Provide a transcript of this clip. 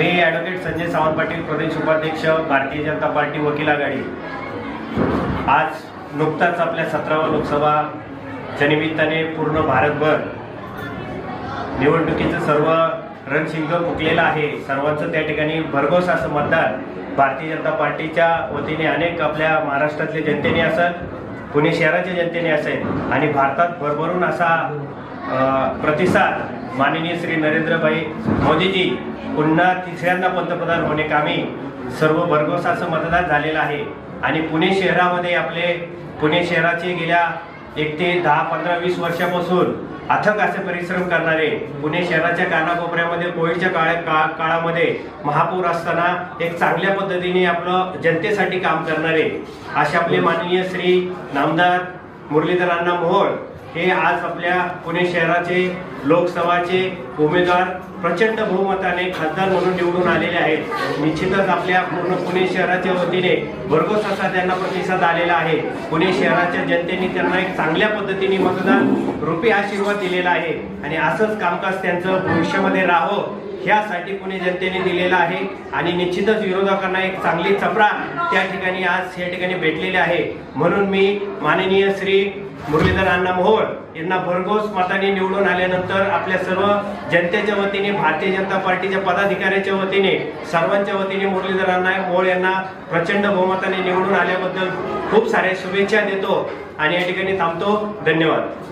मी advocate Sanjay Sawant Patil प्रदेश उपाध्यक्ष भारतीय जनता party वकील आघाडी. आज नुकताच आपल्या सतराव्या लोकसभाच्या निमित्ताने पूर्ण भारतभर निवडणुकीचं सर्व रणशिंग फुकलेलं आहे. सर्वांचं त्या ठिकाणी भरघोस असं मतदान भारतीय जनता पार्टीच्या वतीने अनेक आपल्या महाराष्ट्रातल्या जनतेने असत पुणे शहराच्या जनतेने असेल आणि भारतात भरभरून असा प्रतिसाद माननीय श्री नरेंद्रभाई मोदीजी पुन्हा तिसऱ्यांदा पंतप्रधान होणे कामी सर्व भरघोस असं मतदान झालेलं आहे. आणि पुणे शहरामध्ये आपले पुणे शहराचे गेल्या एक ते दहा पंधरा वीस वर्षापासून अथक असे परिश्रम करणारे पुणे शहराच्या कानाकोपऱ्यामध्ये कोविडच्या काळ का, काळामध्ये महापौर असताना एक चांगल्या पद्धतीने आपलं जनतेसाठी काम करणारे असे आपले माननीय श्री नामदार मुरलीधर अण्णा मोहोळ हे आज आपल्या पुणे शहराचे लोकसभाचे उमेदवार प्रचंड बहुमताने खासदार म्हणून निवडून आलेले आहेत. निश्चितच आपल्या पूर्ण पुणे शहराच्या वतीने भरघोस असा त्यांना प्रतिसाद आलेला आहे. पुणे शहराच्या जनतेने त्यांना एक चांगल्या पद्धतीने मतदान रुपी आशीर्वाद दिलेला आहे. आणि असंच कामकाज त्यांचं भविष्यामध्ये राहो ह्यासाठी पुणे जनतेने दिलेला आहे आणि निश्चितच विरोधकांना एक चांगली चपरा त्या ठिकाणी आज या ठिकाणी भेटलेली आहे. म्हणून मी माननीय श्री मुरलीधर अण्णा मोहोळ यांना भरघोस मताने निवडून आल्यानंतर आपल्या सर्व जनतेच्या वतीने भारतीय जनता पार्टीच्या पदाधिकाऱ्याच्या वतीने सर्वांच्या वतीने मुरलीधर अण्णा मोहोळ यांना प्रचंड बहुमताने निवडून आल्याबद्दल खूप साऱ्या शुभेच्छा देतो आणि या ठिकाणी थांबतो. धन्यवाद.